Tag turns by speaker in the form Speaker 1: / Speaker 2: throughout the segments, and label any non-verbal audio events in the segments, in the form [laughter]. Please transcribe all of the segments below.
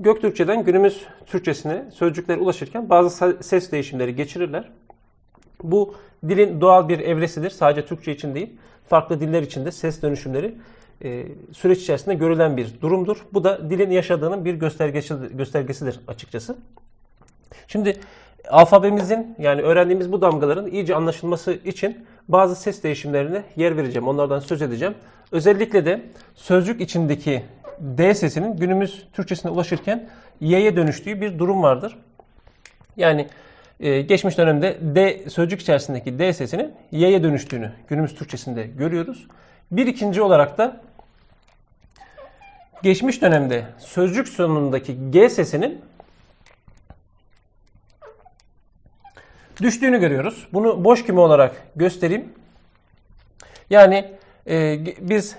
Speaker 1: Göktürkçeden günümüz Türkçesine sözcükler ulaşırken bazı ses değişimleri geçirirler. Bu dilin doğal bir evresidir. Sadece Türkçe için değil, farklı diller için de ses dönüşümleri e, süreç içerisinde görülen bir durumdur. Bu da dilin yaşadığının bir göstergesidir açıkçası. Şimdi alfabemizin yani öğrendiğimiz bu damgaların iyice anlaşılması için bazı ses değişimlerine yer vereceğim. Onlardan söz edeceğim. Özellikle de sözcük içindeki D sesinin günümüz Türkçesine ulaşırken Y'ye dönüştüğü bir durum vardır. Yani e, geçmiş dönemde D sözcük içerisindeki D sesinin Y'ye dönüştüğünü günümüz Türkçesinde görüyoruz. Bir ikinci olarak da geçmiş dönemde sözcük sonundaki G sesinin düştüğünü görüyoruz. Bunu boş küme olarak göstereyim. Yani e, biz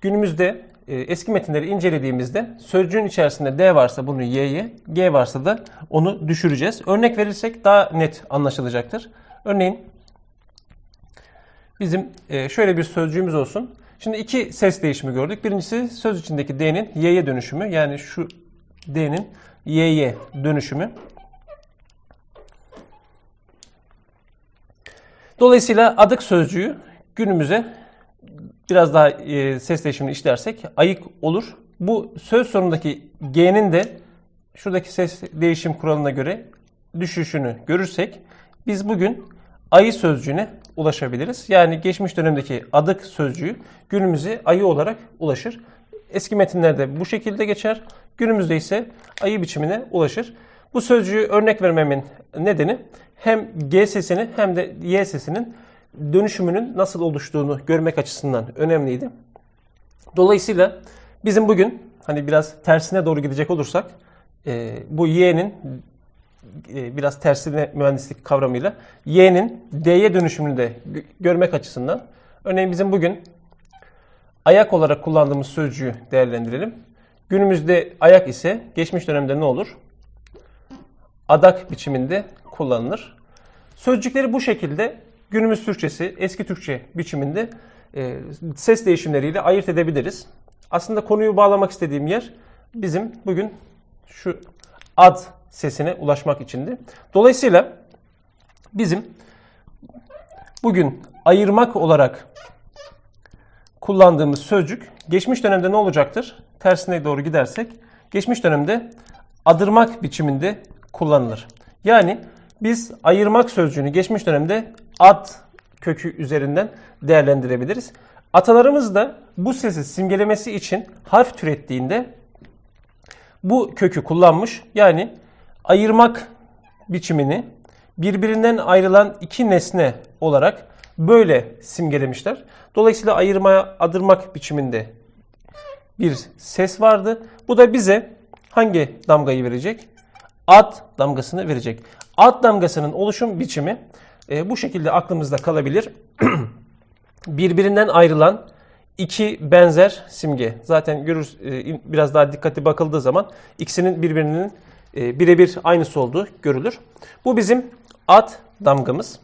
Speaker 1: günümüzde eski metinleri incelediğimizde sözcüğün içerisinde D varsa bunu Y'ye, G varsa da onu düşüreceğiz. Örnek verirsek daha net anlaşılacaktır. Örneğin bizim e, şöyle bir sözcüğümüz olsun. Şimdi iki ses değişimi gördük. Birincisi söz içindeki D'nin Y'ye dönüşümü. Yani şu D'nin Y'ye dönüşümü. Dolayısıyla adık sözcüğü günümüze biraz daha e, ses değişimini işlersek ayık olur. Bu söz sonundaki G'nin de şuradaki ses değişim kuralına göre düşüşünü görürsek biz bugün ayı sözcüğüne ulaşabiliriz. Yani geçmiş dönemdeki adık sözcüğü günümüze ayı olarak ulaşır. Eski metinlerde bu şekilde geçer. Günümüzde ise ayı biçimine ulaşır. Bu sözcüğü örnek vermemin nedeni hem G sesini hem de Y sesinin dönüşümünün nasıl oluştuğunu görmek açısından önemliydi. Dolayısıyla bizim bugün hani biraz tersine doğru gidecek olursak e, bu Y'nin e, biraz tersine mühendislik kavramıyla Y'nin D'ye dönüşümünü de gö- görmek açısından örneğin bizim bugün ayak olarak kullandığımız sözcüğü değerlendirelim. Günümüzde ayak ise geçmiş dönemde ne olur? Adak biçiminde kullanılır. Sözcükleri bu şekilde günümüz Türkçesi, eski Türkçe biçiminde e, ses değişimleriyle ayırt edebiliriz. Aslında konuyu bağlamak istediğim yer bizim bugün şu ad sesine ulaşmak içindi. Dolayısıyla bizim bugün ayırmak olarak kullandığımız sözcük geçmiş dönemde ne olacaktır? Tersine doğru gidersek geçmiş dönemde adırmak biçiminde kullanılır. Yani biz ayırmak sözcüğünü geçmiş dönemde ad kökü üzerinden değerlendirebiliriz. Atalarımız da bu sesi simgelemesi için harf türettiğinde bu kökü kullanmış. Yani ayırmak biçimini birbirinden ayrılan iki nesne olarak böyle simgelemişler. Dolayısıyla ayırmaya adırmak biçiminde bir ses vardı. Bu da bize hangi damgayı verecek? Ad damgasını verecek. Ad damgasının oluşum biçimi e, bu şekilde aklımızda kalabilir. [clears throat] Birbirinden ayrılan iki benzer simge. Zaten görür e, biraz daha dikkatli bakıldığı zaman ikisinin birbirinin e, birebir aynısı olduğu görülür. Bu bizim ad damgamız.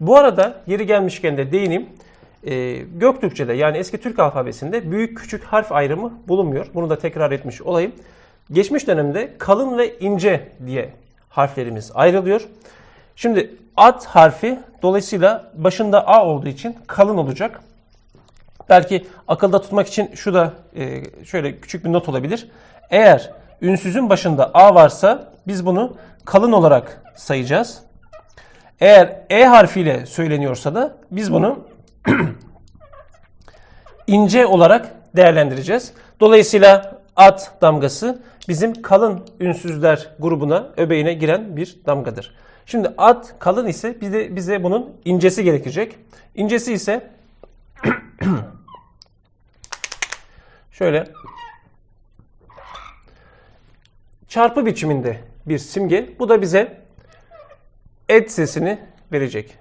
Speaker 1: Bu arada yeri gelmişken de değineyim. E, Göktürkçe'de yani eski Türk alfabesinde büyük küçük harf ayrımı bulunmuyor. Bunu da tekrar etmiş olayım. Geçmiş dönemde kalın ve ince diye harflerimiz ayrılıyor. Şimdi ad harfi dolayısıyla başında A olduğu için kalın olacak. Belki akılda tutmak için şu da e, şöyle küçük bir not olabilir. Eğer ünsüzün başında A varsa biz bunu kalın olarak sayacağız. Eğer E harfiyle söyleniyorsa da biz bunu [clears throat] ince olarak değerlendireceğiz. Dolayısıyla at damgası bizim kalın ünsüzler grubuna, öbeğine giren bir damgadır. Şimdi at kalın ise bize, bize bunun incesi gerekecek. İncesi ise [clears throat] şöyle çarpı biçiminde bir simge. Bu da bize et sesini verecek.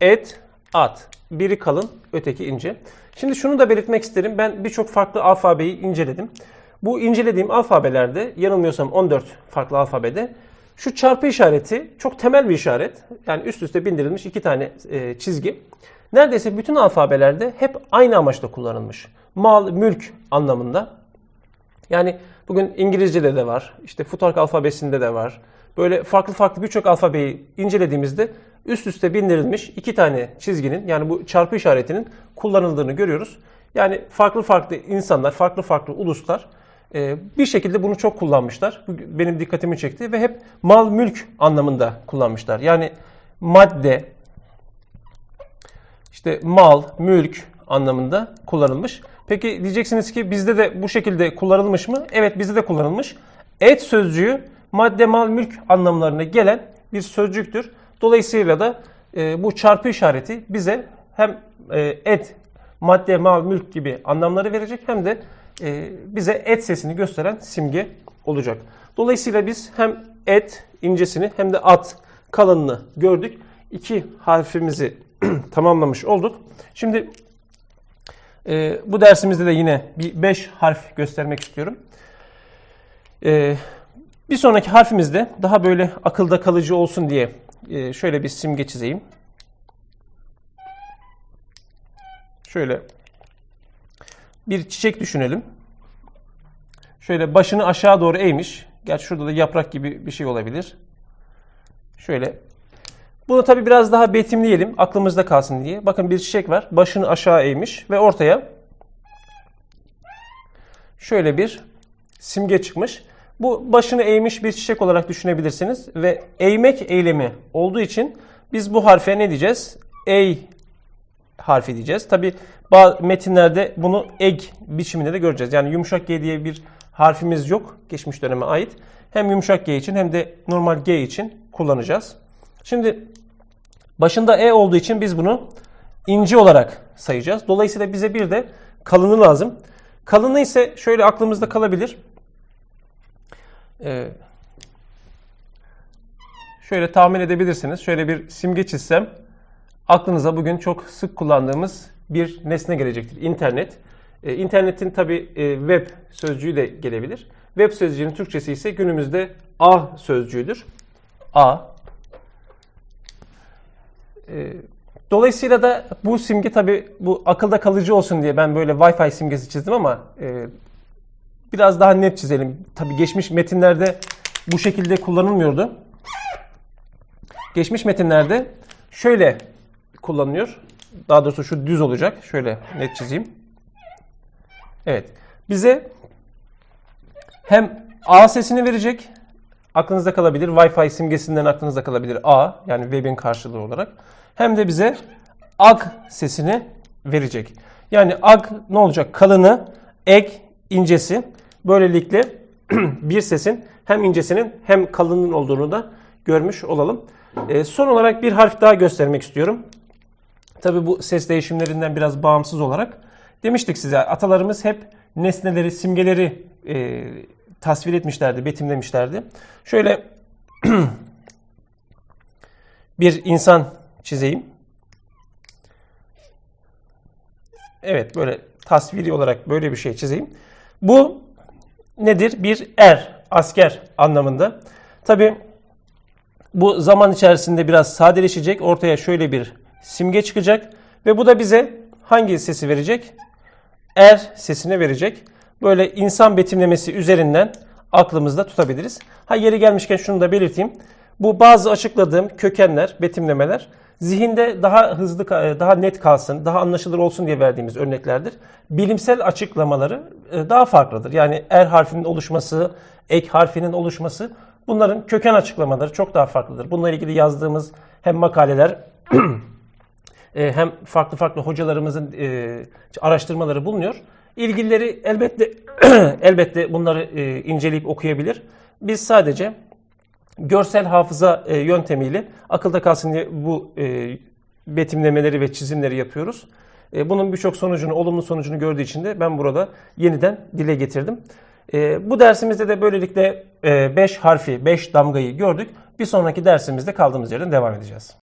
Speaker 1: Et, at. Biri kalın, öteki ince. Şimdi şunu da belirtmek isterim. Ben birçok farklı alfabeyi inceledim. Bu incelediğim alfabelerde yanılmıyorsam 14 farklı alfabede şu çarpı işareti çok temel bir işaret. Yani üst üste bindirilmiş iki tane e, çizgi. Neredeyse bütün alfabelerde hep aynı amaçla kullanılmış. Mal, mülk anlamında. Yani Bugün İngilizce'de de var, işte Futark alfabesinde de var. Böyle farklı farklı birçok alfabeyi incelediğimizde üst üste bindirilmiş iki tane çizginin yani bu çarpı işaretinin kullanıldığını görüyoruz. Yani farklı farklı insanlar, farklı farklı uluslar e, bir şekilde bunu çok kullanmışlar. Benim dikkatimi çekti ve hep mal mülk anlamında kullanmışlar. Yani madde, işte mal, mülk anlamında kullanılmış. Peki diyeceksiniz ki bizde de bu şekilde kullanılmış mı? Evet bizde de kullanılmış. Et sözcüğü madde, mal, mülk anlamlarına gelen bir sözcüktür. Dolayısıyla da e, bu çarpı işareti bize hem e, et, madde, mal, mülk gibi anlamları verecek hem de bize et sesini gösteren simge olacak. Dolayısıyla biz hem et incesini hem de at kalınını gördük. İki harfimizi [clears throat] tamamlamış olduk. Şimdi e, bu dersimizde de yine bir 5 harf göstermek istiyorum. E, bir sonraki harfimizde daha böyle akılda kalıcı olsun diye e, şöyle bir simge çizeyim. Şöyle bir çiçek düşünelim. Şöyle başını aşağı doğru eğmiş. Gerçi şurada da yaprak gibi bir şey olabilir. Şöyle. Bunu tabi biraz daha betimleyelim. Aklımızda kalsın diye. Bakın bir çiçek var. Başını aşağı eğmiş ve ortaya şöyle bir simge çıkmış. Bu başını eğmiş bir çiçek olarak düşünebilirsiniz. Ve eğmek eylemi olduğu için biz bu harfe ne diyeceğiz? Ey harfi diyeceğiz. Tabi bazı metinlerde bunu eg biçiminde de göreceğiz. Yani yumuşak G diye bir harfimiz yok geçmiş döneme ait. Hem yumuşak G için hem de normal G için kullanacağız. Şimdi başında E olduğu için biz bunu ince olarak sayacağız. Dolayısıyla bize bir de kalını lazım. Kalını ise şöyle aklımızda kalabilir. Ee, şöyle tahmin edebilirsiniz. Şöyle bir simge çizsem aklınıza bugün çok sık kullandığımız bir nesne gelecektir. İnternet. Ee, internetin tabi e, web sözcüğü de gelebilir. Web sözcüğünün Türkçesi ise günümüzde A sözcüğüdür. A. Ee, dolayısıyla da bu simge tabi bu akılda kalıcı olsun diye ben böyle Wi-Fi simgesi çizdim ama e, biraz daha net çizelim. Tabi geçmiş metinlerde bu şekilde kullanılmıyordu. Geçmiş metinlerde şöyle kullanılıyor. Daha doğrusu şu düz olacak. Şöyle net çizeyim. Evet. Bize hem A sesini verecek. Aklınızda kalabilir. Wi-Fi simgesinden aklınızda kalabilir A. Yani web'in karşılığı olarak. Hem de bize ag sesini verecek. Yani ag ne olacak? Kalını, ek, incesi. Böylelikle [clears throat] bir sesin hem incesinin hem kalının olduğunu da görmüş olalım. E, son olarak bir harf daha göstermek istiyorum. Tabi bu ses değişimlerinden biraz bağımsız olarak. Demiştik size atalarımız hep nesneleri, simgeleri e, tasvir etmişlerdi, betimlemişlerdi. Şöyle [clears throat] bir insan çizeyim. Evet böyle tasviri olarak böyle bir şey çizeyim. Bu nedir? Bir er, asker anlamında. Tabi bu zaman içerisinde biraz sadeleşecek. Ortaya şöyle bir simge çıkacak. Ve bu da bize hangi sesi verecek? Er sesini verecek. Böyle insan betimlemesi üzerinden aklımızda tutabiliriz. Ha yeri gelmişken şunu da belirteyim. Bu bazı açıkladığım kökenler, betimlemeler zihinde daha hızlı, daha net kalsın, daha anlaşılır olsun diye verdiğimiz örneklerdir. Bilimsel açıklamaları e, daha farklıdır. Yani er harfinin oluşması, ek harfinin oluşması bunların köken açıklamaları çok daha farklıdır. Bununla ilgili yazdığımız hem makaleler [clears throat] e, hem farklı farklı hocalarımızın e, araştırmaları bulunuyor. İlgilileri elbette [clears throat] elbette bunları inceleyip okuyabilir. Biz sadece görsel hafıza e, yöntemiyle akılda kalsın diye bu e, betimlemeleri ve çizimleri yapıyoruz. E, bunun birçok sonucunu, olumlu sonucunu gördüğü için de ben burada yeniden dile getirdim. E, bu dersimizde de böylelikle 5 e, harfi, 5 damgayı gördük. Bir sonraki dersimizde kaldığımız yerden devam edeceğiz.